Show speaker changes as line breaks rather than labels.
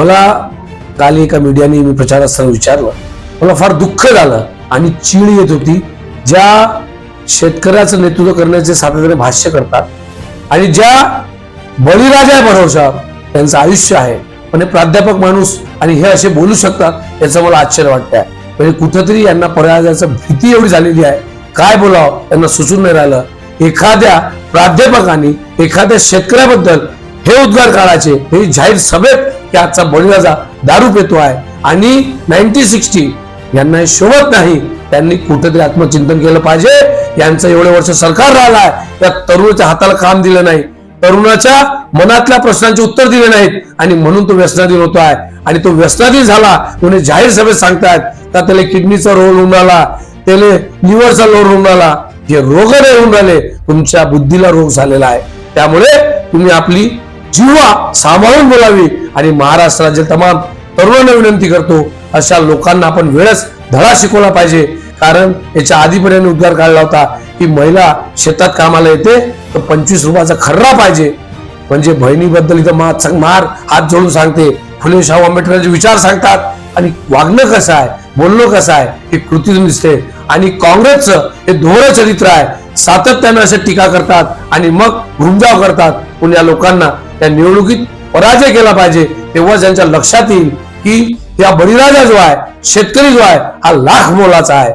मला काल एका मीडियाने मी प्रचार असताना विचारलं. मला फार दुःख झालं आणि चीड येत होती. ज्या शेतकऱ्याचं नेतृत्व करण्याचे सातत्याने भाष्य करतात आणि ज्या बळीराजा भरोसा त्यांचं आयुष्य आहे. पण हे प्राध्यापक माणूस आणि हे असे बोलू शकतात याचं मला आश्चर्य वाटतंय. म्हणजे कुठंतरी यांना पराजयाचं भीती एवढी झालेली आहे. काय बोलावं? त्यांना सुचून नाही राहिलं. एखाद्या प्राध्यापकांनी एखाद्या शेतकऱ्याबद्दल हे उद्गार काढायचे. हे जाहीर सभेत की आजचा बळीराजा दारू पितो आहे. आणि नाईन्टी सिक्स्टी यांना हे शोभत नाही. त्यांनी कुठेतरी आत्मचिंतन केलं पाहिजे. यांचं एवढे वर्ष सरकार राहिलं आहे त्या तरुणाच्या हाताला काम दिलं नाही. तरुणाच्या मनातल्या प्रश्नांचे उत्तर दिले नाहीत. आणि म्हणून तो व्यसनाधीन होतो आहे. आणि तो व्यसनाधीन झाला. कोणी जाहीर सभेत सांगतायत का त्याला किडनीचा रोग होऊन राहिला? त्याला लिव्हरचा रोग होऊन राहिला? जे रोग नाही होऊन राहिले. तुमच्या बुद्धीला रोग झालेला आहे. त्यामुळे तुम्ही आपली जीवा सांभाळून बोलावी आणि महाराष्ट्र राज्य तमाम तरुणांना विनंती करतो अशा लोकांना आपण वेळच धडा शिकवला पाहिजे. कारण याच्या आधीपर्यंत उद्गार काढला होता की महिला शेतात कामाला येते तर पंचवीस रुपयाचा खर्रा पाहिजे. म्हणजे बहिणीबद्दल इथं मा- मार हात जोडून सांगते. फुले शाहू आंबेडकरांचे विचार सांगतात. आणि वागणं कसं आहे बोलणं कसं आहे हे कृतीतून दिसते. आणि काँग्रेसचं हे धोरण चरित्र आहे. सातत्यानं असे टीका करतात आणि मग घुमजाव करतात. पण या लोकांना त्या निवडणुकीत पराजय केला पाहिजे. तेव्हा त्यांच्या लक्षात येईल की या बळीराजा जो आहे शेतकरी जो आहे हा लाख मोलाचा आहे.